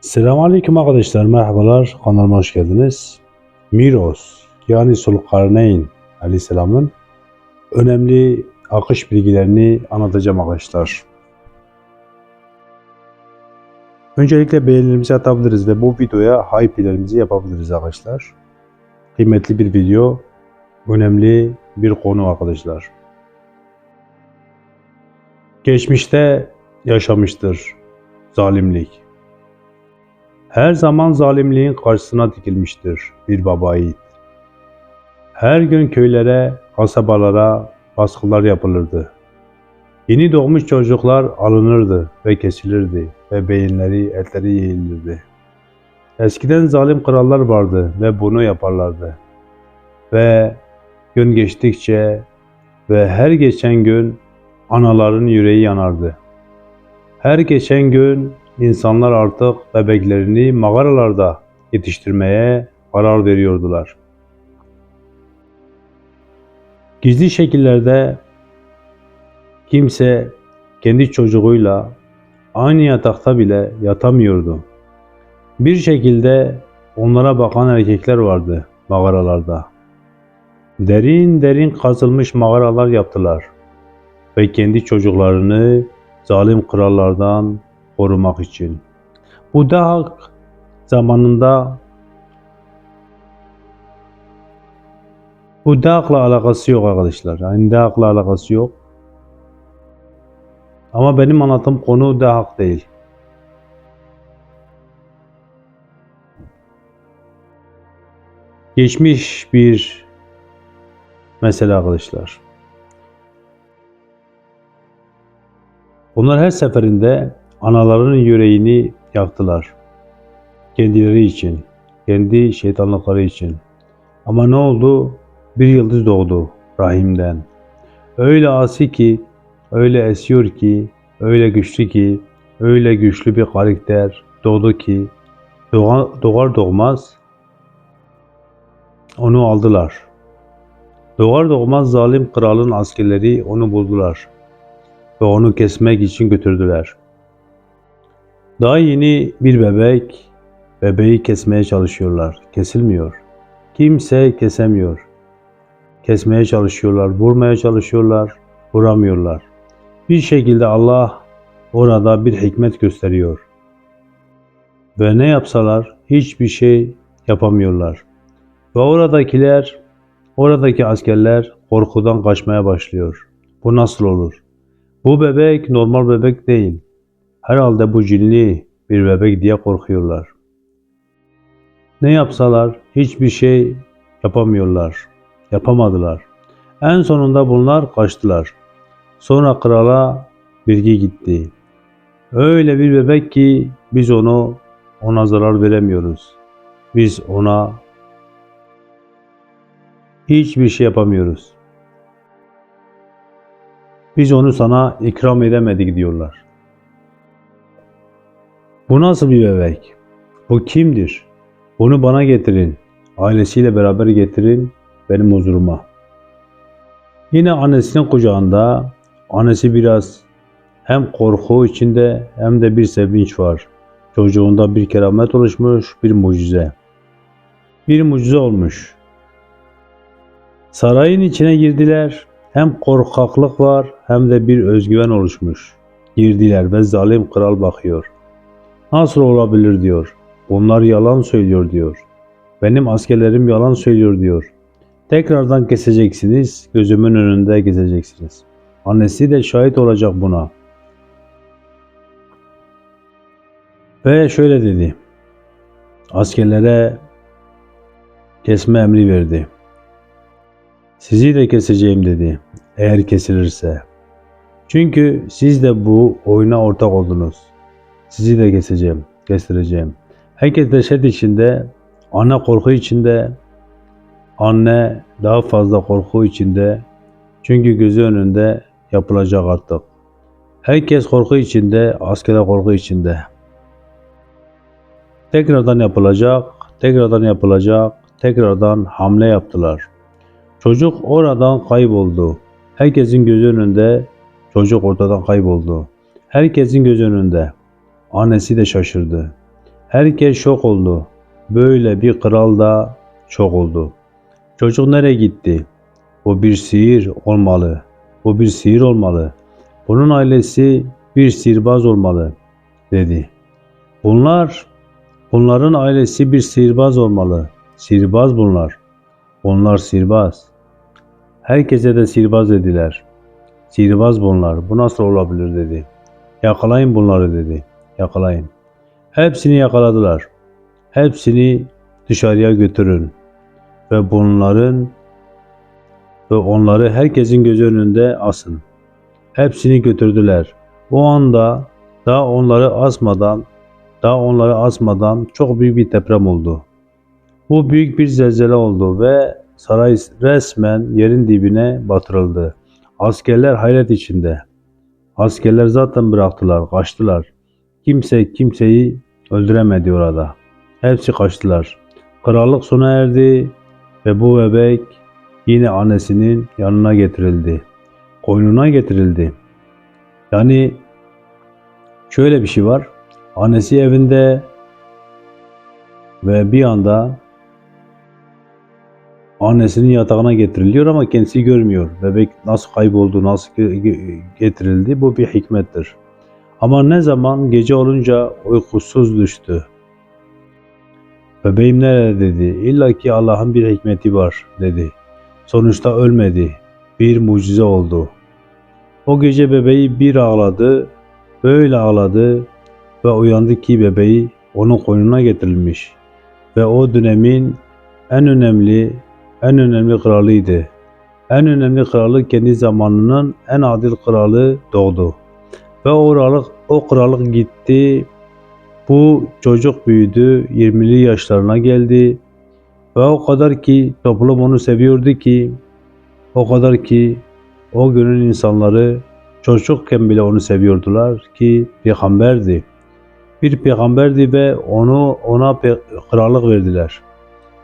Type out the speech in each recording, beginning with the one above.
Selamünaleyküm arkadaşlar, merhabalar. Kanalıma hoş geldiniz. Miros, yani Sulkarneyn Aleyhisselam'ın önemli akış bilgilerini anlatacağım arkadaşlar. Öncelikle beğenilerimizi atabiliriz ve bu videoya hype'lerimizi yapabiliriz arkadaşlar. Kıymetli bir video, önemli bir konu arkadaşlar. Geçmişte yaşamıştır zalimlik. Her zaman zalimliğin karşısına dikilmiştir bir baba yiğit. Her gün köylere, kasabalara baskılar yapılırdı. Yeni doğmuş çocuklar alınırdı ve kesilirdi ve beyinleri, etleri yeğilirdi. Eskiden zalim krallar vardı ve bunu yaparlardı. Ve gün geçtikçe ve her geçen gün anaların yüreği yanardı. Her geçen gün insanlar artık bebeklerini mağaralarda yetiştirmeye karar veriyordular. Gizli şekillerde kimse kendi çocuğuyla aynı yatakta bile yatamıyordu. Bir şekilde onlara bakan erkekler vardı mağaralarda. Derin derin kazılmış mağaralar yaptılar ve kendi çocuklarını zalim krallardan korumak için. Bu da zamanında bu dağla alakası yok arkadaşlar. Yani dağla alakası yok. Ama benim anlattığım konu dağ değil. Geçmiş bir mesele arkadaşlar. Onlar her seferinde analarının yüreğini yaktılar. Kendileri için, kendi şeytanlıkları için. Ama ne oldu? Bir yıldız doğdu rahimden. Öyle asi ki, öyle esiyor ki, öyle güçlü ki, öyle güçlü bir karakter doğdu ki, doğar doğmaz onu aldılar. Doğar doğmaz zalim kralın askerleri onu buldular ve onu kesmek için götürdüler. Daha yeni bir bebek, bebeği kesmeye çalışıyorlar. Kesilmiyor. Kimse kesemiyor. Kesmeye çalışıyorlar, vurmaya çalışıyorlar, vuramıyorlar. Bir şekilde Allah orada bir hikmet gösteriyor. Ve ne yapsalar hiçbir şey yapamıyorlar. Ve oradakiler, oradaki askerler korkudan kaçmaya başlıyor. Bu nasıl olur? Bu bebek normal bebek değil. Herhalde bu cinli bir bebek diye korkuyorlar. Ne yapsalar hiçbir şey yapamıyorlar. Yapamadılar. En sonunda bunlar kaçtılar. Sonra krala bilgi gitti. Öyle bir bebek ki biz onu ona zarar veremiyoruz. Biz ona hiçbir şey yapamıyoruz. Biz onu sana ikram edemedik diyorlar. Bu nasıl bir bebek? Bu kimdir? Bunu bana getirin. Ailesiyle beraber getirin benim huzuruma. Yine annesinin kucağında annesi biraz hem korku içinde hem de bir sevinç var. Çocuğunda bir keramet oluşmuş, bir mucize. Bir mucize olmuş. Sarayın içine girdiler. Hem korkaklık var hem de bir özgüven oluşmuş. Girdiler ve zalim kral bakıyor. Nasıl olabilir diyor. Bunlar yalan söylüyor diyor. Benim askerlerim yalan söylüyor diyor. Tekrardan keseceksiniz, gözümün önünde gezeceksiniz. Annesi de şahit olacak buna. Ve şöyle dedi. Askerlere kesme emri verdi. Sizi de keseceğim dedi. Eğer kesilirse. Çünkü siz de bu oyuna ortak oldunuz. Sizi de keseceğim, kestireceğim. Herkes dehşet içinde, anne korku içinde, anne daha fazla korku içinde. Çünkü gözü önünde yapılacak artık. Herkes korku içinde, askere korku içinde. Tekrardan yapılacak, tekrardan yapılacak, tekrardan hamle yaptılar. Çocuk oradan kayboldu. Herkesin gözü önünde çocuk ortadan kayboldu. Herkesin göz önünde. Annesi de şaşırdı. Herkes şok oldu. Böyle bir kral da şok oldu. Çocuk nereye gitti? O bir sihir olmalı. O bir sihir olmalı. Bunun ailesi bir sihirbaz olmalı, dedi. Bunlar, bunların ailesi bir sihirbaz olmalı. Sihirbaz bunlar. Onlar sihirbaz. Herkese de sihirbaz dediler. Sihirbaz bunlar. Bu nasıl olabilir dedi. Yakalayın bunları dedi. Yakalayın. Hepsini yakaladılar. Hepsini dışarıya götürün. Ve bunların ve onları herkesin göz önünde asın. Hepsini götürdüler. O anda daha onları asmadan, daha onları asmadan çok büyük bir deprem oldu. Bu büyük bir zelzele oldu ve saray resmen yerin dibine batırıldı. Askerler hayret içinde. Askerler zaten bıraktılar, kaçtılar. Kimse kimseyi öldüremedi orada. Hepsi kaçtılar. Krallık sona erdi ve bu bebek yine annesinin yanına getirildi. Koynuna getirildi. Yani şöyle bir şey var. Annesi evinde ve bir anda annesinin yatağına getiriliyor ama kendisi görmüyor. Bebek nasıl kayboldu, nasıl ge- getirildi bu bir hikmettir. Ama ne zaman gece olunca uykusuz düştü. Bebeğim nerede dedi. İlla ki Allah'ın bir hikmeti var dedi. Sonuçta ölmedi. Bir mucize oldu. O gece bebeği bir ağladı, böyle ağladı ve uyandı ki bebeği onun koynuna getirilmiş. Ve o dönemin en önemli, en önemli kralıydı. En önemli kralı kendi zamanının en adil kralı doğdu. Ve o krallık, o krallık gitti. Bu çocuk büyüdü, 20'li yaşlarına geldi. Ve o kadar ki toplum onu seviyordu ki, o kadar ki o günün insanları çocukken bile onu seviyordular ki peygamberdi. Bir peygamberdi ve onu ona krallık verdiler.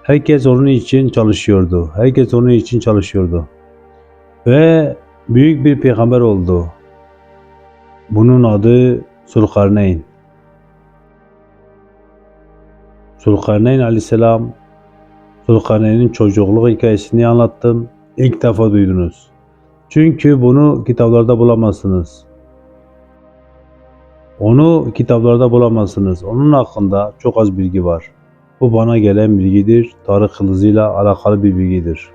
Herkes onun için çalışıyordu. Herkes onun için çalışıyordu. Ve büyük bir peygamber oldu. Bunun adı Sulkarneyn. Sulkarneyn aleyhisselam Sulkarneyn'in çocukluk hikayesini anlattım. İlk defa duydunuz. Çünkü bunu kitaplarda bulamazsınız. Onu kitaplarda bulamazsınız. Onun hakkında çok az bilgi var. Bu bana gelen bilgidir. Tarık hızıyla alakalı bir bilgidir.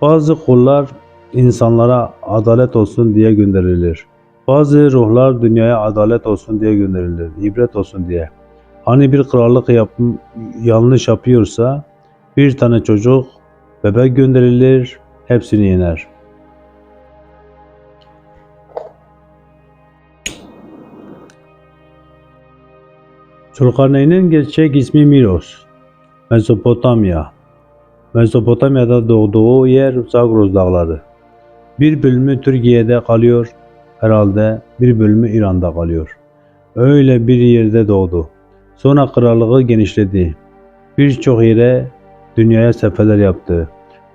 Bazı kullar insanlara adalet olsun diye gönderilir. Bazı ruhlar dünyaya adalet olsun diye gönderilir. ibret olsun diye. Hani bir krallık yap yanlış yapıyorsa bir tane çocuk bebek gönderilir, hepsini yener. Zulkarneyn'in gerçek ismi Miros. Mezopotamya. Mezopotamya'da doğduğu yer Zagros Dağları. Bir bölümü Türkiye'de kalıyor, herhalde bir bölümü İran'da kalıyor. Öyle bir yerde doğdu. Sonra krallığı genişledi. Birçok yere dünyaya seferler yaptı.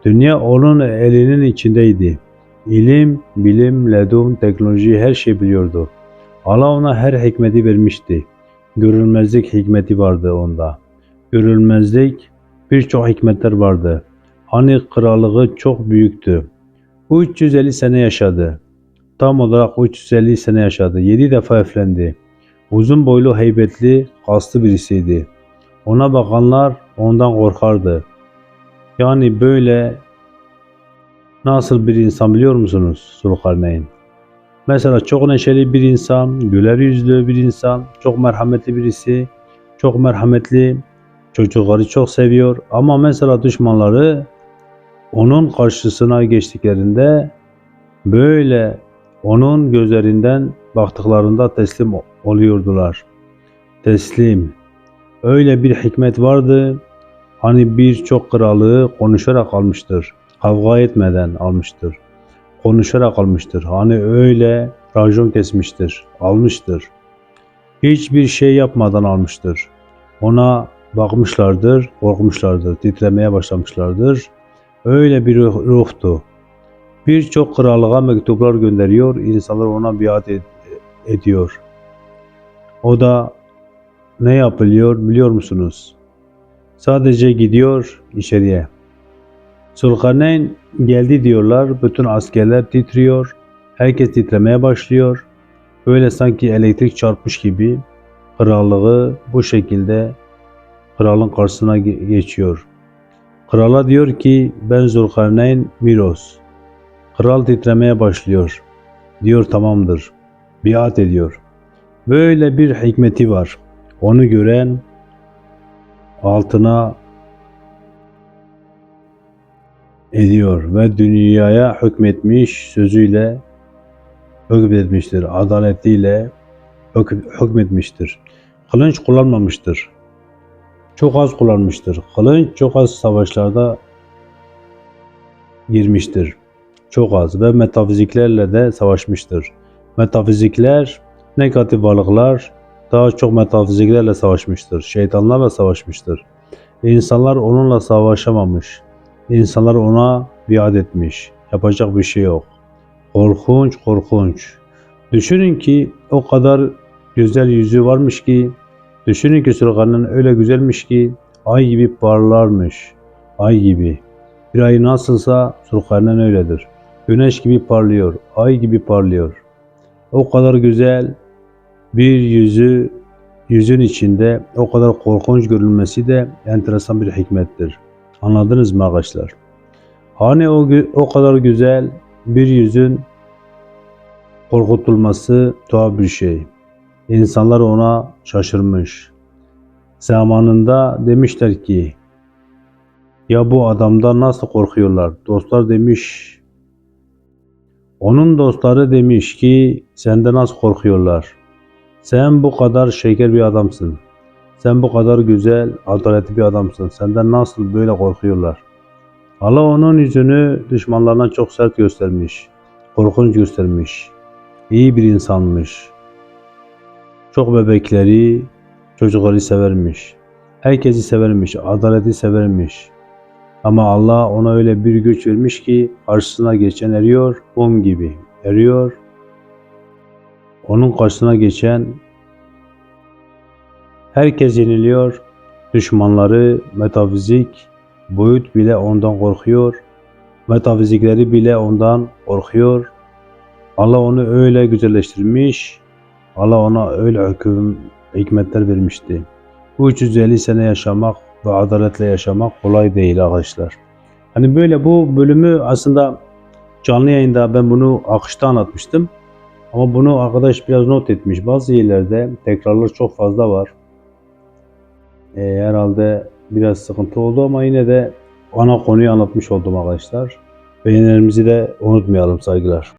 Dünya onun elinin içindeydi. İlim, bilim, ledun, teknoloji her şey biliyordu. Allah ona her hikmeti vermişti. Görülmezlik hikmeti vardı onda. Görülmezlik birçok hikmetler vardı. Hani krallığı çok büyüktü. 350 sene yaşadı. Tam olarak 350 sene yaşadı. 7 defa evlendi. Uzun boylu, heybetli, kaslı birisiydi. Ona bakanlar ondan korkardı. Yani böyle nasıl bir insan biliyor musunuz Zulkarneyn? Mesela çok neşeli bir insan, güler yüzlü bir insan, çok merhametli birisi, çok merhametli, çocukları çok seviyor ama mesela düşmanları onun karşısına geçtiklerinde böyle onun gözlerinden baktıklarında teslim oluyordular. Teslim. Öyle bir hikmet vardı. Hani birçok kralı konuşarak almıştır. Kavga etmeden almıştır. Konuşarak almıştır. Hani öyle racon kesmiştir. Almıştır. Hiçbir şey yapmadan almıştır. Ona bakmışlardır, korkmuşlardır, titremeye başlamışlardır. Öyle bir ruh- ruhtu. Birçok krallığa mektuplar gönderiyor, insanlar ona biat ed- ediyor. O da ne yapılıyor biliyor musunuz? Sadece gidiyor içeriye. Zulkarneyn geldi diyorlar. Bütün askerler titriyor. Herkes titremeye başlıyor. Böyle sanki elektrik çarpmış gibi krallığı bu şekilde kralın karşısına ge- geçiyor. Krala diyor ki ben Zulkarneyn Miros. Kral titremeye başlıyor. Diyor tamamdır. Biat ediyor. Böyle bir hikmeti var. Onu gören altına ediyor ve dünyaya hükmetmiş sözüyle hükmetmiştir. Adaletiyle hük- hükmetmiştir. Kılınç kullanmamıştır. Çok az kullanmıştır. Kılınç çok az savaşlarda girmiştir. Çok az ve metafiziklerle de savaşmıştır. Metafizikler negatif varlıklar daha çok metafiziklerle savaşmıştır. Şeytanlarla savaşmıştır. İnsanlar onunla savaşamamış. İnsanlar ona biat etmiş. Yapacak bir şey yok. Korkunç korkunç. Düşünün ki o kadar güzel yüzü varmış ki düşünün ki Süleyman'ın öyle güzelmiş ki ay gibi parlarmış. Ay gibi. Bir ay nasılsa Zulkarneyn öyledir. Güneş gibi parlıyor, ay gibi parlıyor. O kadar güzel bir yüzü, yüzün içinde o kadar korkunç görünmesi de enteresan bir hikmettir. Anladınız mı arkadaşlar? Hani o, o kadar güzel bir yüzün korkutulması tuhaf bir şey. İnsanlar ona şaşırmış. Zamanında demişler ki ya bu adamdan nasıl korkuyorlar? Dostlar demiş. Onun dostları demiş ki senden nasıl korkuyorlar? Sen bu kadar şeker bir adamsın. Sen bu kadar güzel, adaletli bir adamsın. Senden nasıl böyle korkuyorlar? Allah onun yüzünü düşmanlarına çok sert göstermiş. Korkunç göstermiş. İyi bir insanmış. Çok bebekleri, çocukları severmiş. Herkesi severmiş, adaleti severmiş. Ama Allah ona öyle bir güç vermiş ki karşısına geçen eriyor, mum gibi eriyor. Onun karşısına geçen herkes yeniliyor. Düşmanları, metafizik, boyut bile ondan korkuyor. Metafizikleri bile ondan korkuyor. Allah onu öyle güzelleştirmiş. Allah ona öyle hüküm, hikmetler vermişti. Bu 350 sene yaşamak ve adaletle yaşamak kolay değil arkadaşlar. Hani böyle bu bölümü aslında canlı yayında ben bunu akışta anlatmıştım. Ama bunu arkadaş biraz not etmiş. Bazı yerlerde tekrarlar çok fazla var. Ee, herhalde biraz sıkıntı oldu ama yine de ana konuyu anlatmış oldum arkadaşlar. Beğenilerimizi de unutmayalım saygılar.